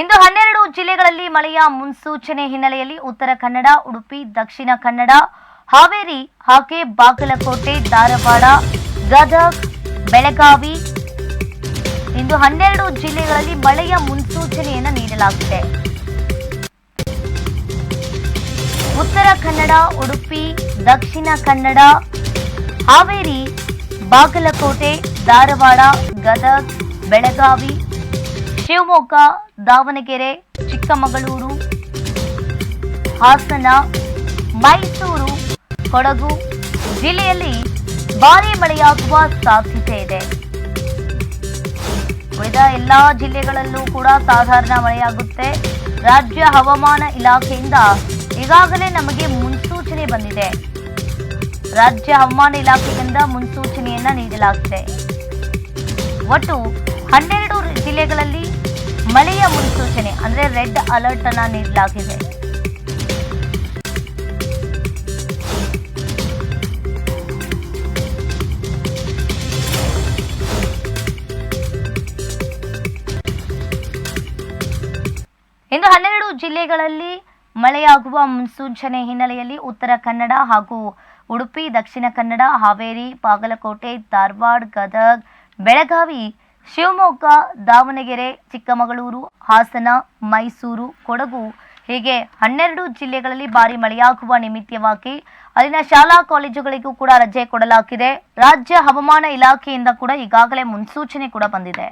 ಇಂದು ಹನ್ನೆರಡು ಜಿಲ್ಲೆಗಳಲ್ಲಿ ಮಳೆಯ ಮುನ್ಸೂಚನೆ ಹಿನ್ನೆಲೆಯಲ್ಲಿ ಉತ್ತರ ಕನ್ನಡ, ಉಡುಪಿ, ದಕ್ಷಿಣ ಕನ್ನಡ, ಹಾವೇರಿ, ಹಾಗೆ ಬಾಗಲಕೋಟೆ, ಧಾರವಾಡ, ಗದಗ್, ಬೆಳಗಾವಿ ಇಂದು ಹನ್ನೆರಡು ಜಿಲ್ಲೆಗಳಲ್ಲಿ ಮಳೆಯ ಮುನ್ಸೂಚನೆಯನ್ನು ನೀಡಲಾಗಿದೆ. ಉತ್ತರ ಕನ್ನಡ, ಉಡುಪಿ, ದಕ್ಷಿಣ ಕನ್ನಡ, ಹಾವೇರಿ, ಬಾಗಲಕೋಟೆ, ಧಾರವಾಡ, ಗದಗ್, ಬೆಳಗಾವಿ ಶಿವಮೊಗ್ಗ, ದಾವಣಗೆರೆ, ಚಿಕ್ಕಮಗಳೂರು, ಹಾಸನ, ಮೈಸೂರು, ಕೊಡಗು ಜಿಲ್ಲೆಯಲ್ಲಿ ಭಾರೀ ಮಳೆಯಾಗುವ ಸಾಧ್ಯತೆ ಇದೆ. ಉಳಿದ ಎಲ್ಲಾ ಜಿಲ್ಲೆಗಳಲ್ಲೂ ಕೂಡ ಸಾಧಾರಣ ಮಳೆಯಾಗುತ್ತೆ. ರಾಜ್ಯ ಹವಾಮಾನ ಇಲಾಖೆಯಿಂದ ಈಗಾಗಲೇ ನಮಗೆ ಮುನ್ಸೂಚನೆ ಬಂದಿದೆ. ರಾಜ್ಯ ಹವಾಮಾನ ಇಲಾಖೆಯಿಂದ ಮುನ್ಸೂಚನೆಯನ್ನ ನೀಡಲಾಗಿದೆ. ಒಟ್ಟು ಹನ್ನೆರಡು ಜಿಲ್ಲೆಗಳಲ್ಲಿ ಮಳೆಯ ಮುನ್ಸೂಚನೆ, ಅಂದ್ರೆ ರೆಡ್ ಅಲರ್ಟ್ ಅನ್ನು ನೀಡಲಾಗಿದೆ. ಇಂದು ಹನ್ನೆರಡು ಜಿಲ್ಲೆಗಳಲ್ಲಿ ಮಳೆಯಾಗುವ ಮುನ್ಸೂಚನೆ ಹಿನ್ನೆಲೆಯಲ್ಲಿ ಉತ್ತರ ಕನ್ನಡ ಹಾಗೂ ಉಡುಪಿ, ದಕ್ಷಿಣ ಕನ್ನಡ, ಹಾವೇರಿ, ಬಾಗಲಕೋಟೆ, ಧಾರವಾಡ, ಗದಗ, ಬೆಳಗಾವಿ ಶಿವಮೊಗ್ಗ, ದಾವಣಗೆರೆ, ಚಿಕ್ಕಮಗಳೂರು, ಹಾಸನ, ಮೈಸೂರು, ಕೊಡಗು ಹೀಗೆ ಹನ್ನೆರಡು ಜಿಲ್ಲೆಗಳಲ್ಲಿ ಭಾರಿ ಮಳೆಯಾಗುವ ನಿಮಿತ್ತವಾಗಿ ಅಲ್ಲಿನ ಶಾಲಾ ಕಾಲೇಜುಗಳಿಗೂ ಕೂಡ ರಜೆ ಕೊಡಲಾಗಿದೆ. ರಾಜ್ಯ ಹವಾಮಾನ ಇಲಾಖೆಯಿಂದ ಕೂಡ ಈಗಾಗಲೇ ಮುನ್ಸೂಚನೆ ಕೂಡ ಬಂದಿದೆ.